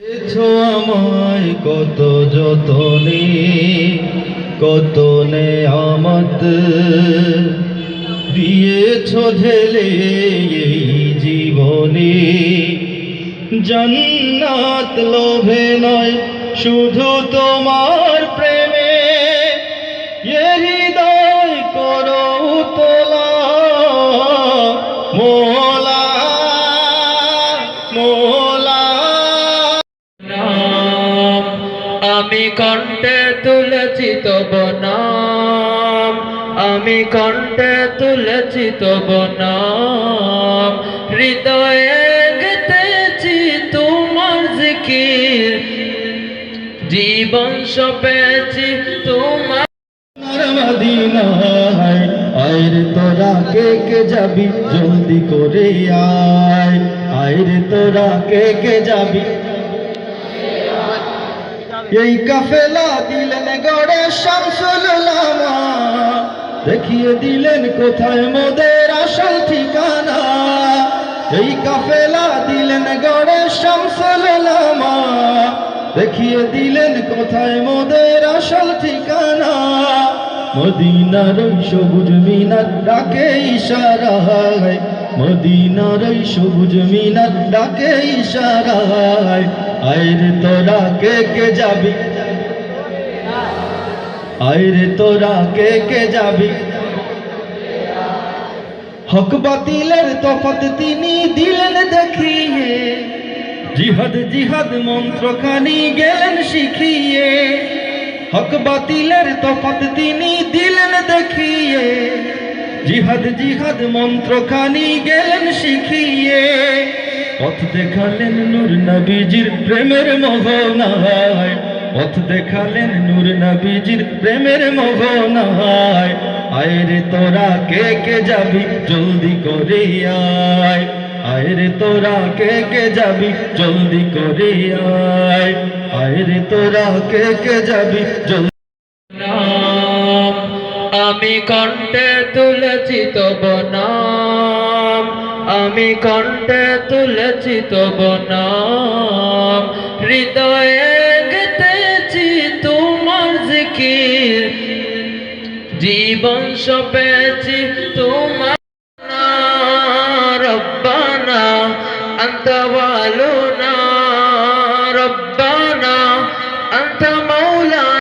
আমায় কত যতনে কত নেয়ামত দিয়েছ ঢেলে এই জীবনে, জন্নাত লোভে নয়, শুধু তোমার প্রেমে। এ হৃদয় করো তোলা আমি কণ্ঠে তুলেছি তব নাম, আমি কণ্ঠে তুলেছি তব নাম। হৃদয়ে গেতেছি তোমার জিকির, জীবন সপেছি তোমার মদিনায় আয় তোরা কে কে যাবি? জলদি করে আয়। আয় রে তোরা কে কে যাবি? এই কাফেলা দিলেন গড়ে শামসুল উলামা দেখিয়ে দিলেন কোথায় মোদের আসল ঠিকানা। এই কাফেলা দিলেন গড়ে শামসুল উলামা দেখিয়ে দিলেন কোথায় মোদের আসল ঠিকানা। মদিনার সবুজ মিনার ডাকে ইশারায় মদিনার সবুজ মিনার ডাকে ইশারায় আইরে তোরা কে কে যাবি? আইরে তোরা কে কে যাবি? হক বাতিলের তফাত তিনি দিলেন দেখিয়ে। জিহাদ জিহাদ মন্ত্রখানি গেলেন শিখিয়ে। হক বাতিলের তফাত তিনি দিলেন দেখিয়ে। জিহাদ জিহাদ মন্ত্রখানি গেলেন শিখিয়ে। পথ দেখালেন নূর নবীজির প্রেমের মোহনায়। পথ দেখালেন নূর নবীজির প্রেমের মোহনায়। আয় রে তোরা কে কে যাবি জলদি করে আয় আয় রে তোরা কে কে যাবি জলদি করে আয় আয় রে তোরা কে কে যাবি জলদি আমি কণ্ঠে তুলেছি তব নাম। আমি কণ্ঠে তুলেছি তব নাম হৃদয়ে গেতেছি তোমার জিকির। জীবন সপেছি তোমার রব্বানা আন্তবালুন